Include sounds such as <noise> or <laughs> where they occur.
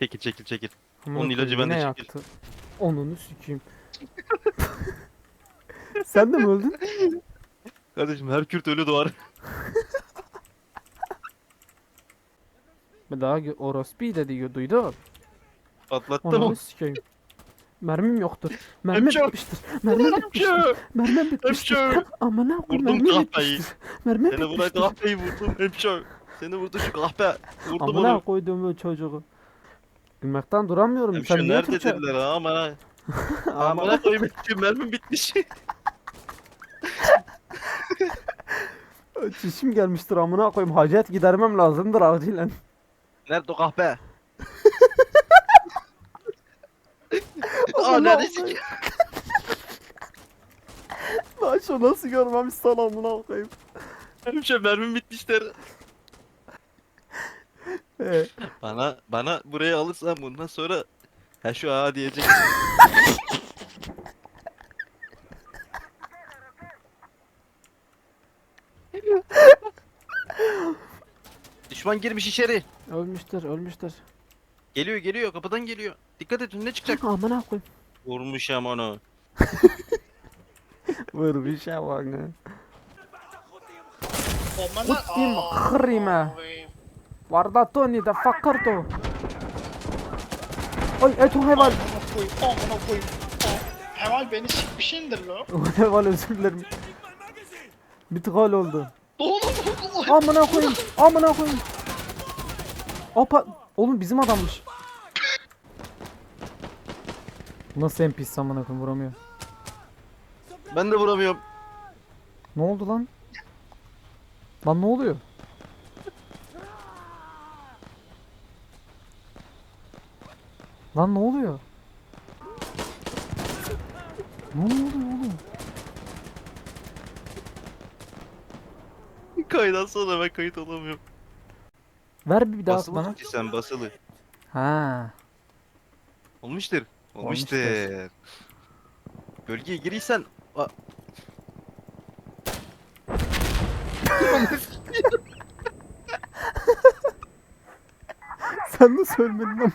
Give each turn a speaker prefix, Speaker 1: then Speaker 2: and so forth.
Speaker 1: Çekil çekil çekil.
Speaker 2: Amına
Speaker 1: Onun ilacı
Speaker 2: koyayım,
Speaker 1: bende
Speaker 2: yine
Speaker 1: çekil.
Speaker 2: yaktı. Onunu sikeyim. <laughs> Sen de mi öldün?
Speaker 1: Kardeşim her Kürt ölü doğar. <laughs>
Speaker 2: Bir daha gö- orospu dedi diyor duydu.
Speaker 1: Patlattım
Speaker 2: Onunu
Speaker 1: onu.
Speaker 2: sikeyim. Mermim yoktur. Mermim
Speaker 1: Hemşo.
Speaker 2: bitmiştir. Mermim bitmiştir. Mermim bitmiştir.
Speaker 1: Hemşo.
Speaker 2: Amına koyayım
Speaker 1: Vurdum
Speaker 2: mermim
Speaker 1: kahpeyi.
Speaker 2: bitmiştir. Mermim
Speaker 1: Seni buraya
Speaker 2: bitmiştir.
Speaker 1: kahpeyi vurdum hemşo. Seni vurdu şu kahpe. Vurdum
Speaker 2: Amına
Speaker 1: onu.
Speaker 2: koyduğum çocuğu. Gülmekten duramıyorum. Sen niye
Speaker 1: nerede
Speaker 2: Türkçe...
Speaker 1: dediler ha amına. <laughs>
Speaker 2: Amına
Speaker 1: koyayım hemşo mermim bitmiş. <laughs>
Speaker 2: Çişim gelmiştir amına koyayım. Hacet gidermem lazımdır acilen.
Speaker 1: Nerede o kahpe? <laughs> Aa neredesin?
Speaker 2: koyayım. Lan şu nasıl görmemiş sana amına koyayım.
Speaker 1: Hemşo mermim bitmişler. Bana bana buraya alırsan bundan sonra ha şu ağa diyecek. Düşman girmiş içeri.
Speaker 2: Ölmüştür, ölmüştür.
Speaker 1: Geliyor geliyor kapıdan geliyor. Dikkat et önüne çıkacak.
Speaker 2: Ah, aman <laughs>
Speaker 1: ha. Vurmuş onu.
Speaker 3: Vurmuş ya
Speaker 2: bana. Olmana. Guarda Tony
Speaker 3: the fucker to. Ay Eto Heval. Amına koyayım. Amına koyayım. Heval beni sikmişindir lo. <laughs>
Speaker 2: Heval özür dilerim. Bir tık oldu.
Speaker 3: Oğlum oğlum.
Speaker 2: Amına koyayım. Amına koyayım. Opa. Oğlum bizim adammış. Nasıl en pis amına koyayım vuramıyor.
Speaker 1: Ben de vuramıyorum.
Speaker 2: Ne oldu lan? Lan ne oluyor? Lan ne oluyor? Ne oluyor oğlum?
Speaker 1: Kaydan sonra ben kayıt olamıyorum.
Speaker 2: Ver bir daha
Speaker 1: Basılı
Speaker 2: bana.
Speaker 1: ki sen basılı.
Speaker 2: Ha.
Speaker 1: Olmuştur.
Speaker 2: Olmuştur.
Speaker 1: Olmuştur. Bölgeye giriysen A- <laughs>
Speaker 2: Sen nasıl ölmedin lan?